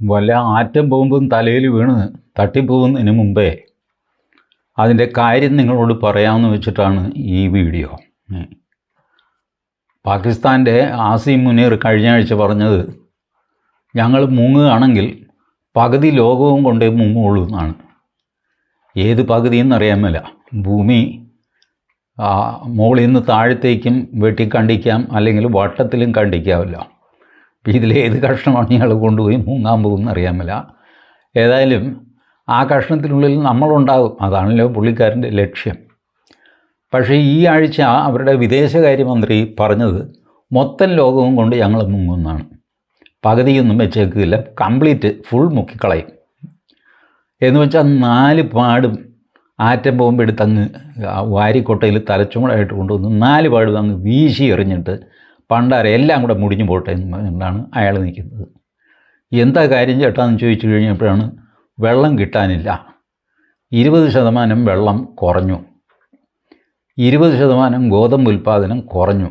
വല്ല ആറ്റം ബോംബും തലയിൽ വീണ് തട്ടിപ്പോകുന്നതിന് മുമ്പേ അതിന്റെ കാര്യം നിങ്ങളോട് പറയാമെന്ന് വെച്ചിട്ടാണ് ഈ വീഡിയോ. പാകിസ്ഥാന്റെ ആസിം മുനീർ കഴിഞ്ഞ ആഴ്ച പറഞ്ഞത് ഞങ്ങൾ മുങ്ങുകയാണെങ്കിൽ പകുതി ലോകവും കൊണ്ടേ മുങ്ങുള്ളൂ എന്നാണ്. ഏത് പകുതി എന്നറിയാൻ മേല. ഭൂമി മുകളിൽ നിന്ന് താഴത്തേക്കും വെട്ടി കണ്ടിക്കാം അല്ലെങ്കിൽ വട്ടത്തിലും കണ്ടിക്കാമല്ലോ ഇതിലേത് കഷ്ണമാണ് ഇയാൾ കൊണ്ടുപോയി മൂന്നാം പോകുമെന്ന് അറിയാൻ മേല ഏതായാലും ആ കഷ്ണത്തിനുള്ളിൽ നമ്മളുണ്ടാകും. അതാണല്ലോ പുള്ളിക്കാരന്റെ ലക്ഷ്യം. പക്ഷേ ഈ ആഴ്ച അവരുടെ വിദേശകാര്യമന്ത്രി പറഞ്ഞത് മൊത്തം ലോകവും കൊണ്ട് ഞങ്ങൾ മുങ്ങുന്നതാണ് പകുതിയൊന്നും വെച്ചേക്കില്ല. കംപ്ലീറ്റ് ഫുൾ മുക്കിക്കളയും. എന്ന് വെച്ചാൽ നാല് പാടും ആറ്റം ബോംബെടുത്ത് അങ്ങ് വാരിക്കൊട്ടയിൽ തലച്ചുമടായിട്ട് കൊണ്ടുവന്ന് നാല് പാടും അങ്ങ് വീശി എറിഞ്ഞിട്ട് പണ്ടാരെ എല്ലാം കൂടെ മുടിഞ്ഞു പോട്ടെ എന്ന് പറഞ്ഞുകൊണ്ടാണ് അയാൾ നിൽക്കുന്നത്. എന്താ കാര്യം ചേട്ടാന്ന് ചോദിച്ചു കഴിഞ്ഞപ്പോഴാണ് വെള്ളം കിട്ടാനില്ല. ഇരുപത് ശതമാനം വെള്ളം കുറഞ്ഞു. ഇരുപത് ശതമാനം ഗോതമ്പ് ഉൽപ്പാദനം കുറഞ്ഞു.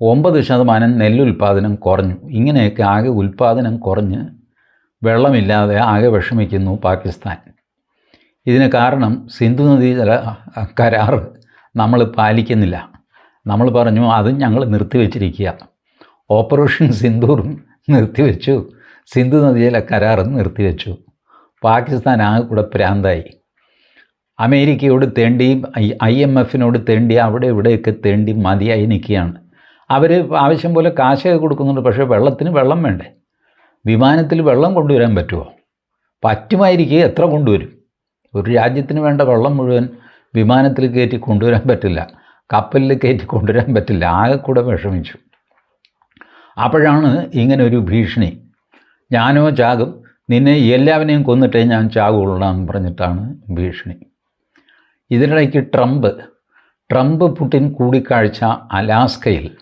ഒമ്പത് ശതമാനം നെല്ലുൽപ്പാദനം കുറഞ്ഞു. ഇങ്ങനെയൊക്കെ ആകെ ഉൽപ്പാദനം കുറഞ്ഞ് വെള്ളമില്ലാതെ ആകെ വിഷമിക്കുന്നു പാകിസ്ഥാൻ. ഇതിന് കാരണം സിന്ധു നദീ ജല കരാർ നമ്മൾ പാലിക്കുന്നില്ല. നമ്മൾ പറഞ്ഞു അതും ഞങ്ങൾ നിർത്തിവെച്ചിരിക്കുക ഓപ്പറേഷൻ സിന്ധൂറും നിർത്തിവെച്ചു സിന്ധു നദിയിലെ കരാറും നിർത്തിവെച്ചു പാകിസ്ഥാൻ ആകെ കൂടെ പ്രാന്തായി. അമേരിക്കയോട് തേണ്ടിയും ഐ എം എഫിനോട് തേണ്ടി അവിടെ ഇവിടെയൊക്കെ തേണ്ടി മതിയായി നിൽക്കുകയാണ്. അവർ ആവശ്യം പോലെ കാശൊക്കെ കൊടുക്കുന്നുണ്ട് പക്ഷേ വെള്ളത്തിന് വെള്ളം വേണ്ടേ? വിമാനത്തിൽ വെള്ളം കൊണ്ടുവരാൻ പറ്റുമോ? പറ്റുമായിരിക്കും എത്ര കൊണ്ടുവരും? ഒരു രാജ്യത്തിന് വേണ്ട വെള്ളം മുഴുവൻ വിമാനത്തിൽ കയറ്റി കൊണ്ടുവരാൻ പറ്റില്ല. കപ്പലിൽ കയറ്റി കൊണ്ടുവരാൻ പറ്റില്ല. ആകെ കൂടെ വിഷമിച്ചു. അപ്പോഴാണ് ഇങ്ങനെ ഒരു ഭീഷണി. ഞാനോ ചാകും നിന്നെ എല്ലാവരെയും കൊന്നിട്ടേ ഞാൻ ചാകുള്ളൂ എന്ന് പറഞ്ഞിട്ടാണ് ഭീഷണി. ഇതിനിടയ്ക്ക് ട്രംപ് ട്രംപ് പുടിൻ കൂടിക്കാഴ്ച അലാസ്കയിൽ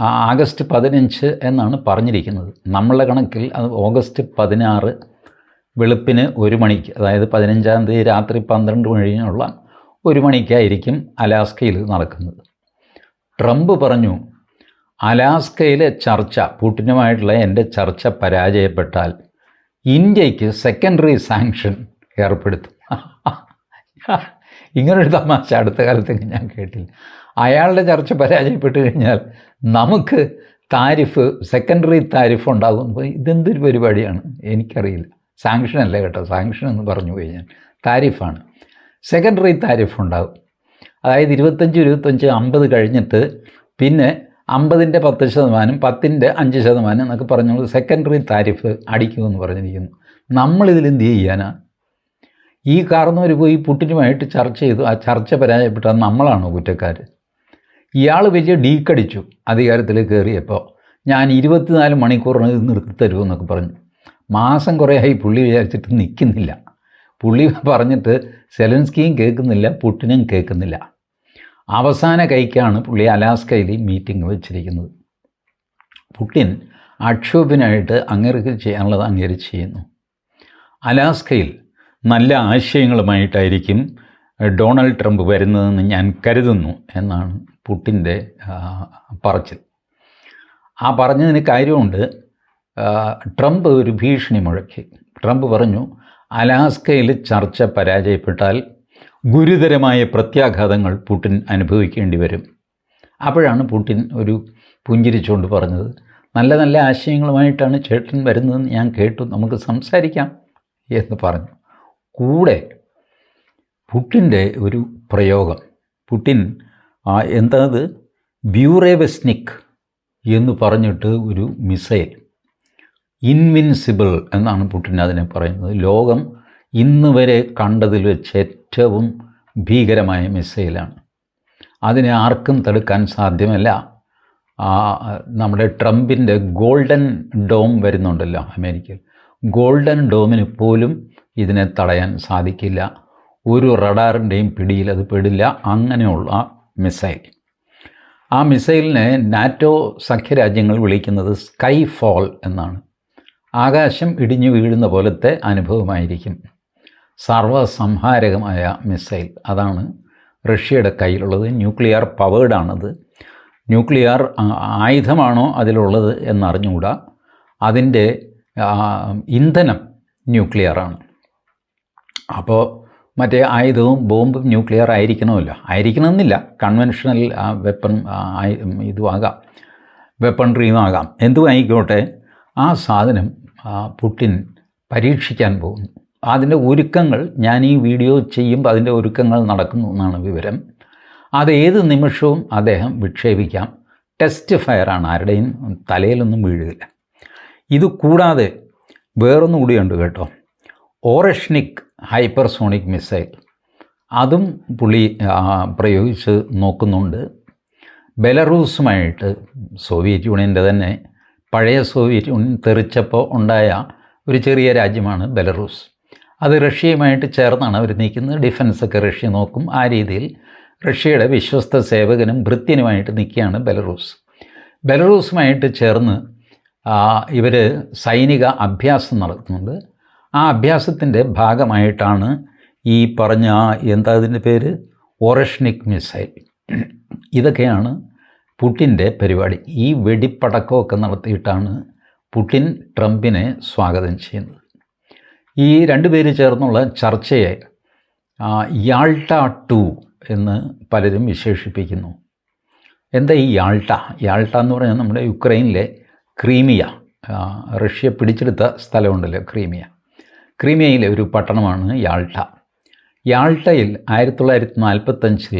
ആഗസ്റ്റ് പതിനഞ്ച് എന്നാണ് പറഞ്ഞിരിക്കുന്നത്. നമ്മളുടെ കണക്കിൽ അത് ഓഗസ്റ്റ് പതിനാറ് വെളുപ്പിന് ഒരു മണിക്ക് അതായത് പതിനഞ്ചാം തീയതി രാത്രി പന്ത്രണ്ട് മണിയുള്ള ഒരു മണിക്കായിരിക്കും അലാസ്കയിൽ നടക്കുന്നത്. ട്രംപ് പറഞ്ഞു അലാസ്കയിലെ ചർച്ച പുടിനുമായിട്ടുള്ള എന്റെ ചർച്ച പരാജയപ്പെട്ടാൽ ഇന്ത്യയ്ക്ക് സെക്കൻഡറി സാങ്ഷൻ ഏർപ്പെടുത്തും. ഇങ്ങനൊരു തമാശ അടുത്ത കാലത്തൊക്കെ ഞാൻ കേട്ടില്ല. അയാളുടെ ചർച്ച പരാജയപ്പെട്ട് കഴിഞ്ഞാൽ നമുക്ക് താരിഫ് സെക്കൻഡറി താരിഫ് ഉണ്ടാകും. ഇതെന്തൊരു പരിപാടിയാണ്? എനിക്കറിയില്ല. സാങ്ഷൻ അല്ല കേട്ടോ. സാങ്ഷൻ എന്ന് പറഞ്ഞു പോയി ഞാൻ താരിഫാണ്. സെക്കൻഡറി താരിഫ് ഉണ്ടാകും അതായത് ഇരുപത്തഞ്ച് ഇരുപത്തഞ്ച് അമ്പത് കഴിഞ്ഞിട്ട് പിന്നെ അമ്പതിന്റെ പത്ത് ശതമാനം പത്തിന്റെ അഞ്ച് ശതമാനം എന്നൊക്കെ പറഞ്ഞുകൊണ്ട് സെക്കൻഡറി താരിഫ് അടിക്കുമെന്ന് പറഞ്ഞിരിക്കുന്നു. നമ്മളിതിൽ എന്ത് ചെയ്യാനാ? ഈ കാർന്നവർ പോയി പുട്ടിനുമായിട്ട് ചർച്ച ചെയ്തു. ആ ചർച്ച പരാജയപ്പെട്ടാൽ നമ്മളാണ് കുറ്റക്കാർ ഇയാൾ വലിയ ഡീക്കടിച്ചു അധികാരത്തിൽ കയറിയപ്പോൾ. ഞാൻ ഇരുപത്തിനാല് മണിക്കൂറിന് ഇത് നിർത്തി തരുമെന്നൊക്കെ പറഞ്ഞു. മാസം കുറേ ആയി പുള്ളി വിചാരിച്ചിട്ട് നിൽക്കുന്നില്ല. പുള്ളി പറഞ്ഞിട്ട് സെലൻസ്കിയും കേൾക്കുന്നില്ല പുട്ടിനും കേൾക്കുന്നില്ല. അവസാന കൈക്കാണ് പുള്ളി അലാസ്കയിൽ മീറ്റിംഗ് വെച്ചിരിക്കുന്നത്. പുട്ടിൻ അക്ഷോഭിനായിട്ട് അങ്ങേർക്ക് ചെയ്യാനുള്ളത് അങ്ങേര് ചെയ്യുന്നു. അലാസ്കയിൽ നല്ല ആശയങ്ങളുമായിട്ടായിരിക്കും ഡൊണാൾഡ് ട്രംപ് വരുന്നതെന്ന് ഞാൻ കരുതുന്നു എന്നാണ് പുട്ടിന്റെ പറച്ചിൽ. ആ പറഞ്ഞതിന് കാര്യമുണ്ട് ട്രംപ് ഒരു ഭീഷണി മുഴക്കി. ട്രംപ് പറഞ്ഞു അലാസ്കയിൽ ചർച്ച പരാജയപ്പെട്ടാൽ ഗുരുതരമായ പ്രത്യാഘാതങ്ങൾ പുടിൻ അനുഭവിക്കേണ്ടി വരും. അപ്പോഴാണ് പുടിൻ ഒരു പുഞ്ചിരിച്ചുകൊണ്ട് പറഞ്ഞത്. നല്ല നല്ല ആശയങ്ങളുമായിട്ടാണ് ചേട്ടൻ വരുന്നതെന്ന് ഞാൻ കേട്ടു. നമുക്ക് സംസാരിക്കാം എന്ന് പറഞ്ഞു. കൂടെ പുട്ടിന്റെ ഒരു പ്രയോഗം. പുട്ടിൻ എന്താ അത് ബ്യൂറേവസ്നിക് എന്ന് പറഞ്ഞിട്ട് ഒരു മിസൈൽ. ഇൻവിൻസിബിൾ എന്നാണ് പുട്ടിൻ അതിനെ പറയുന്നത്. ലോകം ഇന്ന് വരെ കണ്ടതിൽ വെച്ച് ഏറ്റവും ഭീകരമായ മിസൈലാണ്. അതിനെ ആർക്കും തടുക്കാൻ സാധ്യമല്ല. നമ്മുടെ ട്രംപിന്റെ ഗോൾഡൻ ഡോം വരുന്നുണ്ടല്ലോ അമേരിക്കയിൽ. ഗോൾഡൻ ഡോമിന് പോലും ഇതിനെ തടയാൻ സാധിക്കില്ല. ഒരു റഡാറിന്റെയും പിടിയിൽ അത് പെടില്ല. അങ്ങനെയുള്ള മിസൈൽ. ആ മിസൈലിനെ നാറ്റോ സഖ്യരാജ്യങ്ങൾ വിളിക്കുന്നത് സ്കൈ ഫോൾ എന്നാണ്. ആകാശം ഇടിഞ്ഞു വീഴുന്ന പോലത്തെ അനുഭവമായിരിക്കും. സർവസംഹാരകമായ മിസൈൽ. അതാണ് റഷ്യയുടെ കയ്യിലുള്ളത്. ന്യൂക്ലിയർ പവേർഡാണത് ന്യൂക്ലിയർ ആയുധമാണോ അതിലുള്ളത് എന്നറിഞ്ഞുകൂടാ. അതിന്റെ ഇന്ധനം ന്യൂക്ലിയറാണ്. അപ്പോൾ മറ്റേ ആയുധവും ബോംബും ന്യൂക്ലിയർ ആയിരിക്കണമല്ലോ. ആയിരിക്കണമെന്നില്ല. കൺവെൻഷണൽ വെപ്പൺ ഇതുമാകാം വെപ്പൺ വെപ്പൺട്രിയും എന്തുമായിക്കോട്ടെ എന്തും ആയിക്കോട്ടെ ആ സാധനം ആ, പുടിൻ പരീക്ഷിക്കാൻ പോകുന്നു. അതിന്റെ ഒരുക്കങ്ങൾ ഞാൻ ഈ വീഡിയോ ചെയ്യുമ്പോൾ അതിന്റെ ഒരുക്കങ്ങൾ നടക്കുന്നു എന്നാണ് വിവരം. അത് ഏത് നിമിഷവും അദ്ദേഹം വിക്ഷേപിക്കാം. ടെസ്റ്റ് ഫയറാണ് ആരുടെയും തലയിലൊന്നും വീഴുകയില്ല. ഇത് കൂടാതെ വേറൊന്നും കൂടിയുണ്ട് കേട്ടോ. ഓറഷ്നിക് ഹൈപ്പർസോണിക് മിസൈൽ അതും പുള്ളി പ്രയോഗിച്ച് നോക്കുന്നുണ്ട്. ബെലറൂസുമായിട്ട് സോവിയറ്റ് യൂണിയന്റെ തന്നെ പഴയ സോവിയറ്റ് യൂണിയൻ തെറിച്ചപ്പോൾ ഉണ്ടായ ഒരു ചെറിയ രാജ്യമാണ് ബെലറൂസ്. അത് റഷ്യയുമായിട്ട് ചേർന്നാണ് അവർ നിൽക്കുന്നത് ഡിഫൻസൊക്കെ റഷ്യ നോക്കും. ആ രീതിയിൽ റഷ്യയുടെ വിശ്വസ്ത സേവകനും ഭൃത്യനുമായിട്ട് നിൽക്കുകയാണ് ബെലറൂസ്. ബെലറൂസുമായിട്ട് ചേർന്ന് ഇവർ സൈനിക അഭ്യാസം നടത്തുന്നുണ്ട്. ആ അഭ്യാസത്തിന്റെ ഭാഗമായിട്ടാണ് ഈ പറഞ്ഞ എന്താ അതിന്റെ പേര്? Oreshnik missile. ഇതൊക്കെയാണ് പുടിന്റെ പരിപാടി ഈ വെടിപ്പടക്കമൊക്കെ നടത്തിയിട്ടാണ് പുടിൻ ട്രംപിനെ സ്വാഗതം ചെയ്യുന്നത്. ഈ രണ്ട് പേര് ചേർന്നുള്ള ചർച്ചയെ യാൾട്ട ടു എന്ന് പലരും വിശേഷിപ്പിക്കുന്നു. എന്താ ഈ യാൾട്ട? യാൾട്ട എന്ന് പറഞ്ഞാൽ നമ്മുടെ യുക്രൈനിലെ ക്രീമിയ റഷ്യ പിടിച്ചെടുത്ത സ്ഥലമുണ്ടല്ലോ ക്രീമിയ. ക്രീമിയയിലെ ഒരു പട്ടണമാണ് യാൾട്ട. യാൾട്ടയിൽ ആയിരത്തി തൊള്ളായിരത്തി നാൽപ്പത്തഞ്ചിൽ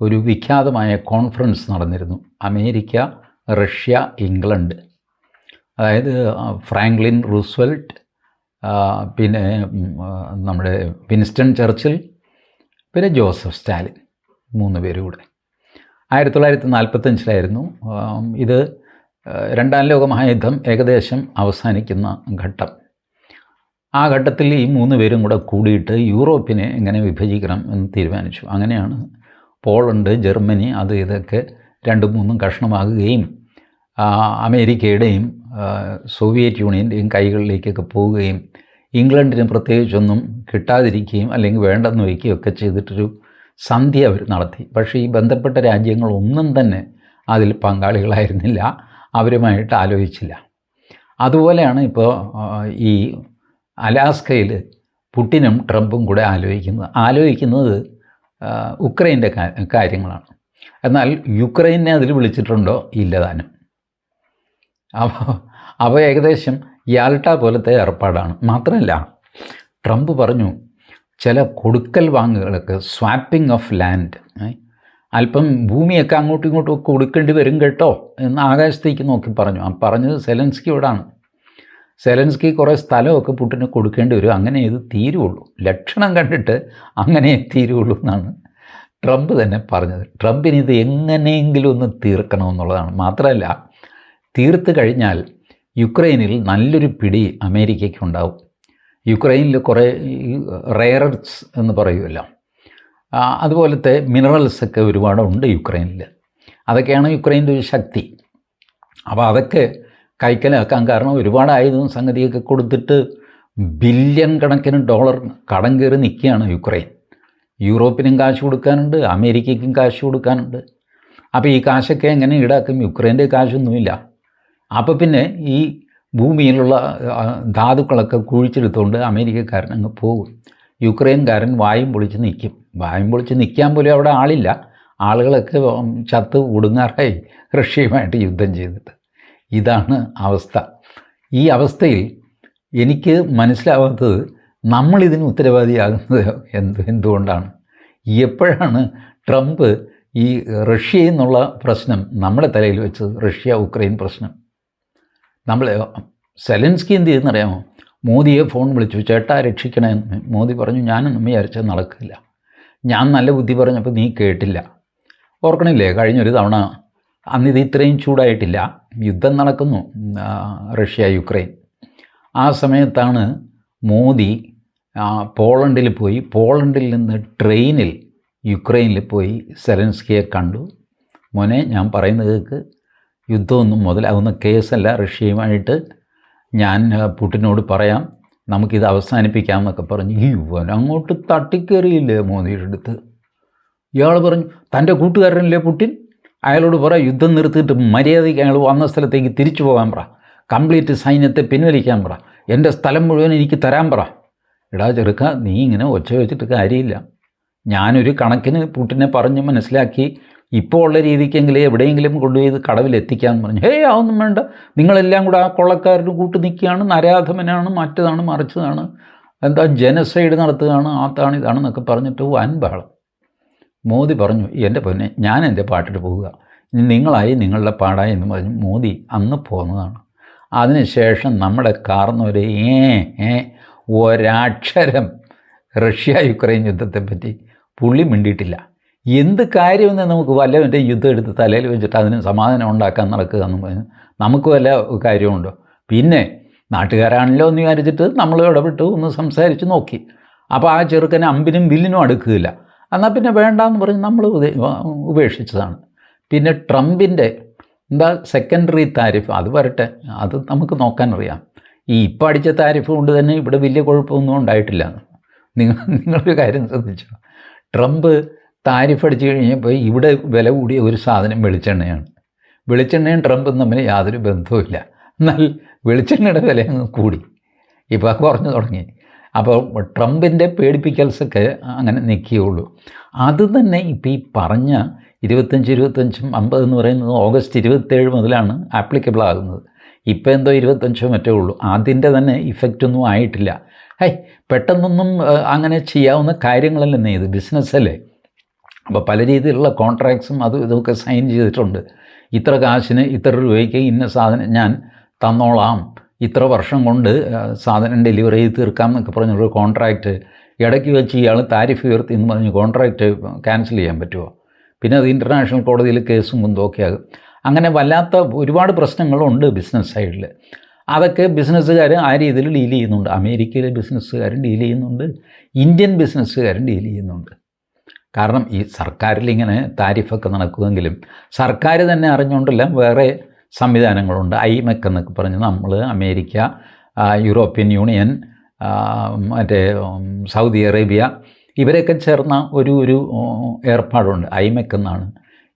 ഒരു വിഖ്യാതമായ കോൺഫറൻസ് നടന്നിരുന്നു. America Russia England. അതായത് ഫ്രാങ്ക്ലിൻ റൂസ്വെൽറ്റ് പിന്നെ നമ്മുടെ വിൻസ്റ്റൺ ചർച്ചിൽ പിന്നെ ജോസഫ് സ്റ്റാലിൻ മൂന്ന് പേര് കൂടെ. ആയിരത്തി തൊള്ളായിരത്തി നാൽപ്പത്തഞ്ചിലായിരുന്നു ഇത് രണ്ടാം ലോക മഹായുദ്ധം ഏകദേശം അവസാനിക്കുന്ന ഘട്ടം. ആ ഘട്ടത്തിൽ ഈ മൂന്ന് പേരും കൂടെ കൂടിയിട്ട് യൂറോപ്പിനെ എങ്ങനെ വിഭജിക്കണം എന്ന് തീരുമാനിച്ചു. അങ്ങനെയാണ് പോളണ്ട് ജർമ്മനി അത് ഇതൊക്കെ രണ്ടും മൂന്നും കഷ്ണമാകുകയും അമേരിക്കയുടെയും സോവിയറ്റ് യൂണിയന്റെയും കൈകളിലേക്കൊക്കെ പോവുകയും ഇംഗ്ലണ്ടിന് പ്രത്യേകിച്ചൊന്നും കിട്ടാതിരിക്കുകയും അല്ലെങ്കിൽ വേണ്ടെന്ന് വയ്ക്കുകയൊക്കെ ചെയ്തിട്ടൊരു സന്ധ്യ അവർ നടത്തി. പക്ഷേ ഈ ബന്ധപ്പെട്ട രാജ്യങ്ങളൊന്നും തന്നെ അതിൽ പങ്കാളികളായിരുന്നില്ല അവരുമായിട്ട് ആലോചിച്ചില്ല. അതുപോലെയാണ് ഇപ്പോൾ ഈ അലാസ്കയിൽ പുട്ടിനും ട്രംപും കൂടെ ആലോചിക്കുന്നത്. ആലോചിക്കുന്നത് ഉക്രൈന്റെ കാര്യങ്ങളാണ്. എന്നാൽ യുക്രൈനെ അതിൽ വിളിച്ചിട്ടുണ്ടോ? ഇല്ലതാനും അപ്പോൾ അപ്പോൾ ഏകദേശം യാൽട്ട പോലത്തെ ഏർപ്പാടാണ്. മാത്രമല്ല ട്രംപ് പറഞ്ഞു ചില കൊടുക്കൽ വാങ്ങുകളൊക്കെ സ്വാപ്പിംഗ് ഓഫ് ലാൻഡ് അല്പം ഭൂമിയൊക്കെ അങ്ങോട്ടും ഇങ്ങോട്ടും കൊടുക്കേണ്ടി വരും കേട്ടോ എന്ന് ആകാശത്തേക്ക് നോക്കി പറഞ്ഞു. ആ പറഞ്ഞത് സെലൻസ്കിയോടാണ്. സെലൻസ്കി കുറേ സ്ഥലമൊക്കെ പുട്ടിന് കൊടുക്കേണ്ടി വരും. അങ്ങനെ ഇത് തീരുള്ളൂ. ലക്ഷണം കണ്ടിട്ട് അങ്ങനെ തീരുള്ളൂ എന്നാണ് ട്രംപ് തന്നെ പറഞ്ഞത്. ട്രംപിന് ഇത് എങ്ങനെയെങ്കിലും ഒന്ന് തീർക്കണമെന്നുള്ളതാണ്. മാത്രമല്ല തീർത്ത് കഴിഞ്ഞാൽ യുക്രൈനിൽ നല്ലൊരു പിടി അമേരിക്കയ്ക്ക് ഉണ്ടാവും യുക്രൈനിൽ കുറേ റെയററ്റ്സ് എന്ന് പറയുമല്ലോ. അതുപോലത്തെ മിനറൽസൊക്കെ ഒരുപാടുണ്ട് യുക്രൈനിൽ. അതൊക്കെയാണ് യുക്രൈന്റെ ഒരു ശക്തി. അപ്പോൾ അതൊക്കെ കൈക്കലാക്കാൻ കാരണം ഒരുപാട് സംഗതിയൊക്കെ കൊടുത്തിട്ട് ബില്യൺ കണക്കിന് ഡോളർ കടം കയറി നിൽക്കുകയാണ് യുക്രൈൻ. യൂറോപ്പിനും കാശ് കൊടുക്കാനുണ്ട് അമേരിക്കയ്ക്കും കാശ് കൊടുക്കാനുണ്ട്. അപ്പോൾ ഈ കാശൊക്കെ എങ്ങനെ ഈടാക്കും? യുക്രൈന്റെ കാശൊന്നുമില്ല. അപ്പോൾ പിന്നെ ഈ ഭൂമിയിലുള്ള ധാതുക്കളൊക്കെ കുഴിച്ചെടുത്തുകൊണ്ട് അമേരിക്കക്കാരൻ അങ്ങ് പോകും. യുക്രൈൻകാരൻ വായും പൊളിച്ച് നിൽക്കും. വായും പൊളിച്ച് നിൽക്കാൻ പോലും അവിടെ ആളില്ല. ആളുകളൊക്കെ ചത്ത് ഒടുങ്ങാറായി റഷ്യയുമായിട്ട് യുദ്ധം ചെയ്തിട്ട്. ഇതാണ് അവസ്ഥ. ഈ അവസ്ഥയിൽ എനിക്ക് മനസ്സിലാവാത്തത് നമ്മളിതിന് ഉത്തരവാദിയാകുന്നത് എന്ത് എന്തുകൊണ്ടാണ്? എപ്പോഴാണ് ട്രംപ് ഈ റഷ്യ എന്നുള്ള പ്രശ്നം നമ്മുടെ തലയിൽ വെച്ചത് റഷ്യ ഉക്രൈൻ പ്രശ്നം? നമ്മൾ സെലൻസ്കി എന്ത് ചെയ്യുന്നറിയാമോ മോദിയെ ഫോൺ വിളിച്ചു ചേട്ടാ രക്ഷിക്കണമെന്ന് മോദി പറഞ്ഞു ഞാനൊന്നും വിചാരിച്ചാൽ നടക്കില്ല. ഞാൻ നല്ല ബുദ്ധി പറഞ്ഞപ്പോൾ നീ കേട്ടില്ല. ഓർക്കണില്ലേ കഴിഞ്ഞൊരു തവണ അന്നിത് ഇത്രയും ചൂടായിട്ടില്ല. യുദ്ധം നടക്കുന്നു റഷ്യ യുക്രൈൻ. ആ സമയത്താണ് മോദി പോളണ്ടിൽ പോയി പോളണ്ടിൽ നിന്ന് ട്രെയിനിൽ യുക്രൈനിൽ പോയി സെലൻസ്കിയെ കണ്ടു. മോനെ ഞാൻ പറയുന്നത് കേൾക്ക് യുദ്ധമൊന്നും മുതലാകുന്ന കേസല്ല റഷ്യയുമായിട്ട് ഞാൻ പുട്ടിനോട് പറയാം നമുക്കിത് അവസാനിപ്പിക്കാം എന്നൊക്കെ പറഞ്ഞു. ഇവൻ അങ്ങോട്ട് തട്ടിക്കേറിയില്ലേ മോദിയുടെ അടുത്ത്? ഇയാൾ പറഞ്ഞു തന്റെ കൂട്ടുകാരനല്ലേ പുടിൻ അയാളോട് പറ യുദ്ധം നിർത്തിയിട്ട് മര്യാദയ്ക്ക് അയാൾ വന്ന സ്ഥലത്തേക്ക് തിരിച്ചു പോകാൻ പറ. കംപ്ലീറ്റ് സൈന്യത്തെ പിൻവലിക്കാൻ പറ. എന്റെ സ്ഥലം മുഴുവൻ എനിക്ക് തരാൻ പറ. ഇടാ ചെറുക്ക നീ ഇങ്ങനെ ഒച്ച വെച്ചിട്ട് കാര്യമില്ല. ഞാനൊരു കണക്കിന് പുട്ടിനെ പറഞ്ഞ് മനസ്സിലാക്കി ഇപ്പോൾ ഉള്ള രീതിക്കെങ്കിലും എവിടെയെങ്കിലും കൊണ്ടുപോയി ഇത് കടവിലെത്തിക്കാമെന്ന് പറഞ്ഞു. ഹേയ് അതൊന്നും വേണ്ട. നിങ്ങളെല്ലാം കൂടെ ആ കൊള്ളക്കാരുടെ കൂട്ട് നിൽക്കുകയാണ്. നരാധമനാണ് മറ്റതാണ് മറിച്ചതാണ്. എന്താ ജനസൈഡ് നടത്തുകയാണ് ആത്താണ് ഇതാണെന്നൊക്കെ പറഞ്ഞിട്ട് വൻ ബഹളം. മോദി പറഞ്ഞു എന്റെ പൊന്നെ ഞാൻ എന്റെ പാട്ടിട്ട് പോവുക. ഇനി നിങ്ങളായി നിങ്ങളുടെ പാടായി എന്ന് പറഞ്ഞു മോദി അന്ന് പോന്നതാണ്. അതിനുശേഷം നമ്മുടെ കാർന്നൊരു ഏ ഏ ഒരാക്ഷരം റഷ്യ യുക്രൈൻ യുദ്ധത്തെപ്പറ്റി പുള്ളി മിണ്ടിയിട്ടില്ല. എന്ത് കാര്യമെന്ന് നമുക്ക് വല്ലവന്റെ യുദ്ധം എടുത്ത് തലയിൽ വെച്ചിട്ട് അതിന് സമാധാനം ഉണ്ടാക്കാൻ നടക്കുക എന്ന് പറഞ്ഞു നമുക്ക് വല്ല കാര്യമുണ്ടോ? പിന്നെ നാട്ടുകാരാണല്ലോ എന്ന് വിചാരിച്ചിട്ട് നമ്മൾ ഇടപെട്ട് ഒന്ന് സംസാരിച്ച് നോക്കി. അപ്പോൾ ആ ചെറുക്കനെ അമ്പിനും വില്ലിനും അടുക്കുകയില്ല. എന്നാൽ പിന്നെ വേണ്ടാന്ന് പറഞ്ഞ് നമ്മൾ ഉപേക്ഷിച്ചതാണ്. പിന്നെ ട്രംപിന്റെ എന്താ സെക്കൻഡറി താരിഫ് അത് വരട്ടെ അത് നമുക്ക് നോക്കാനറിയാം. ഈ ഇപ്പം അടിച്ച താരിഫ് കൊണ്ട് തന്നെ ഇവിടെ വലിയ കുഴപ്പമൊന്നും ഉണ്ടായിട്ടില്ല. നിങ്ങൾ നിങ്ങളൊരു കാര്യം ശ്രദ്ധിച്ചോ. ട്രംപ് താരിഫ് അടിച്ചു കഴിഞ്ഞപ്പോൾ ഇവിടെ വില കൂടിയ ഒരു സാധനം വെളിച്ചെണ്ണയാണ്. വെളിച്ചെണ്ണയും ട്രംപും തമ്മിൽ യാതൊരു ബന്ധവുമില്ല. എന്നാൽ വെളിച്ചെണ്ണയുടെ വില അങ്ങ് കൂടി. ഇപ്പോൾ കുറഞ്ഞു തുടങ്ങി. അപ്പോൾ ട്രംപിന്റെ പേടിപ്പിക്കൽസൊക്കെ അങ്ങനെ നിൽക്കുകയുള്ളൂ അത് തന്നെ ഇപ്പോൾ ഈ പറഞ്ഞ ഇരുപത്തഞ്ച് ഇരുപത്തഞ്ചും അമ്പത് എന്ന് പറയുന്നത് ഓഗസ്റ്റ് ഇരുപത്തേഴ് മുതലാണ് ആപ്ലിക്കബിൾ ആകുന്നത്. ഇപ്പോൾ എന്തോ ഇരുപത്തഞ്ചോ മറ്റേ ഉള്ളൂ. അതിന്റെ തന്നെ ഇഫക്റ്റ് ഒന്നും ആയിട്ടില്ല. ഹൈ പെട്ടെന്നൊന്നും അങ്ങനെ ചെയ്യാവുന്ന കാര്യങ്ങളല്ലെന്നേ ഇത്? ബിസിനസ്സല്ലേ അപ്പോൾ പല രീതിയിലുള്ള കോൺട്രാക്ട്സും അതും ഇതൊക്കെ സൈൻ ചെയ്തിട്ടുണ്ട്. ഇത്ര കാശിന് ഇത്ര രൂപയ്ക്ക് ഇന്ന സാധനം ഞാൻ തന്നോളാം. ഇത്ര വർഷം കൊണ്ട് സാധനം ഡെലിവറി ചെയ്ത് തീർക്കാം എന്നൊക്കെ പറഞ്ഞൊരു കോൺട്രാക്റ്റ് ഇടയ്ക്ക് വെച്ച് ഇയാൾ താരിഫ് ഉയർത്തി എന്ന് പറഞ്ഞ് കോൺട്രാക്റ്റ് ക്യാൻസൽ ചെയ്യാൻ പറ്റുമോ? പിന്നെ അത് ഇന്റർനാഷണൽ കോടതിയിൽ കേസും മുന്തോക്കിയാകും അങ്ങനെ വല്ലാത്ത ഒരുപാട് പ്രശ്നങ്ങളുണ്ട് ബിസിനസ് സൈഡിൽ അതൊക്കെ ബിസിനസ്സുകാർ ആ രീതിയിൽ ഡീൽ ചെയ്യുന്നുണ്ട്. അമേരിക്കയിലെ ബിസിനസ്സുകാരും ഡീൽ ചെയ്യുന്നുണ്ട്. ഇന്ത്യൻ ബിസിനസ്സുകാരും ഡീൽ ചെയ്യുന്നുണ്ട്. കാരണം ഈ സർക്കാരിൽ ഇങ്ങനെ താരിഫൊക്കെ നടക്കുമെങ്കിലും സർക്കാർ തന്നെ അറിഞ്ഞുകൊണ്ടല്ല വേറെ സംവിധാനങ്ങളുണ്ട്. ഐമെക് എന്നൊക്കെ പറഞ്ഞ് നമ്മൾ അമേരിക്ക യൂറോപ്യൻ യൂണിയൻ മറ്റേ സൗദി അറേബ്യ ഇവരൊക്കെ ചേർന്ന ഒരു ഒരു ഏർപ്പാടുണ്ട്. ഐമെക് എന്നാണ്.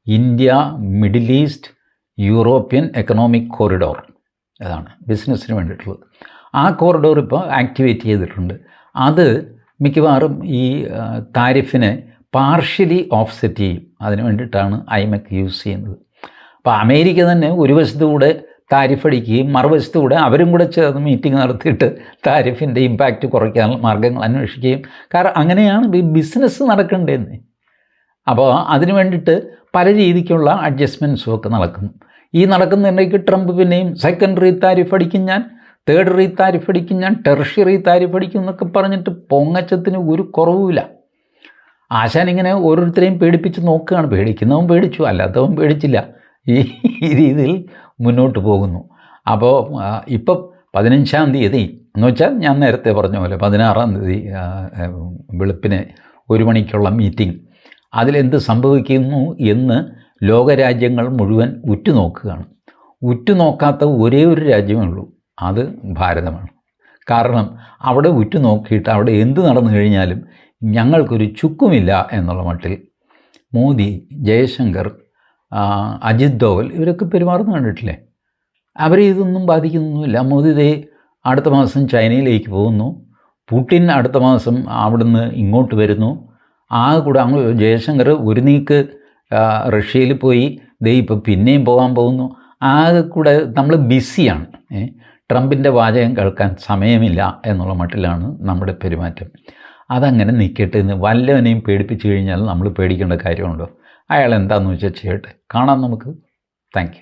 India Middle East European economic corridor അതാണ് ബിസിനസ്സിന് വേണ്ടിയിട്ടുള്ളത്. ആ കോറിഡോർ ഇപ്പോൾ ആക്ടിവേറ്റ് ചെയ്തിട്ടുണ്ട്. അത് മിക്കവാറും ഈ താരിഫിനെ പാർഷ്യലി ഓഫ്സെറ്റ് ചെയ്യും. അതിന് വേണ്ടിയിട്ടാണ് ഐമെക് യൂസ് ചെയ്യുന്നത്. അപ്പോൾ അമേരിക്ക തന്നെ ഒരു വശത്തുകൂടെ താരിഫ് അടിക്കുകയും മറുവശത്തുകൂടെ അവരും കൂടെ ചേർന്ന് മീറ്റിംഗ് നടത്തിയിട്ട് താരിഫിന്റെ ഇമ്പാക്റ്റ് കുറയ്ക്കാനുള്ള മാർഗങ്ങൾ അന്വേഷിക്കുകയും. കാരണം അങ്ങനെയാണ് ബിസിനസ് നടക്കേണ്ടതെന്ന്. അപ്പോൾ അതിന് വേണ്ടിയിട്ട് പല രീതിക്കുള്ള അഡ്ജസ്റ്റ്മെന്റ്സും ഒക്കെ നടക്കുന്നു. ഈ നടക്കുന്നുണ്ടെങ്കിൽ ട്രംപ് പിന്നെയും സെക്കൻഡറി താരിഫ് അടിക്കും ഞാൻ തേർഡ് റീ താരിഫ് അടിക്കും ഞാൻ ടെർഷ്യറി താരിഫ് അടിക്കും എന്നൊക്കെ പറഞ്ഞിട്ട് പൊങ്ങച്ചത്തിന് ഒരു കുറവുമില്ല. ആശാൻ ഇങ്ങനെ ഓരോരുത്തരെയും പേടിപ്പിച്ച് നോക്കുകയാണ്. പേടിക്കുന്നവൻ പേടിച്ചു അല്ലാത്തവൻ പേടിച്ചില്ല. ഈ രീതിയിൽ മുന്നോട്ട് പോകുന്നു. അപ്പോൾ ഇപ്പം പതിനഞ്ചാം തീയതി എന്ന് വെച്ചാൽ ഞാൻ നേരത്തെ പറഞ്ഞ പോലെ പതിനാറാം തീയതി വെളുപ്പിന് ഒരു മണിക്കുള്ള മീറ്റിംഗ്. അതിലെന്ത് സംഭവിക്കുന്നു എന്ന് ലോകരാജ്യങ്ങൾ മുഴുവൻ ഉറ്റുനോക്കുകയാണ്. ഉറ്റുനോക്കാത്ത ഒരേ ഒരു രാജ്യമേ ഉള്ളൂ. അത് ഭാരതമാണ്. കാരണം അവിടെ ഉറ്റുനോക്കിയിട്ട് അവിടെ എന്ത് നടന്നു കഴിഞ്ഞാലും ഞങ്ങൾക്കൊരു ചുക്കുമില്ല എന്നുള്ള മട്ടിൽ മോദി ജയശങ്കർ അജിത് ഡോവൽ ഇവരൊക്കെ പെരുമാറുന്ന കണ്ടിട്ടില്ലേ? അവരെ ഇതൊന്നും ബാധിക്കുന്നൊന്നുമില്ല. മോദി ദേ അടുത്ത മാസം ചൈനയിലേക്ക് പോകുന്നു. പുടിൻ അടുത്ത മാസം അവിടുന്ന് ഇങ്ങോട്ട് വരുന്നു. ആ കൂടെ അങ്ങ് ജയശങ്കർ ഒരു നീക്ക് റഷ്യയിൽ പോയി. ദേ ഇപ്പോൾ പിന്നെയും പോകാൻ പോകുന്നു. ആകെ കൂടെ നമ്മൾ ബിസിയാണ്? ട്രംപിന്റെ വാചകം കേൾക്കാൻ സമയമില്ല എന്നുള്ള മട്ടിലാണ് നമ്മുടെ പെരുമാറ്റം. അതങ്ങനെ നിൽക്കട്ടെ എന്ന് വല്ലവനെയും പേടിപ്പിച്ചു കഴിഞ്ഞാൽ നമ്മൾ പേടിക്കേണ്ട കാര്യമുണ്ടോ? അയാൾ എന്താണെന്ന് വെച്ചാൽ ചെയ്യട്ടെ. കാണാം നമുക്ക്. താങ്ക്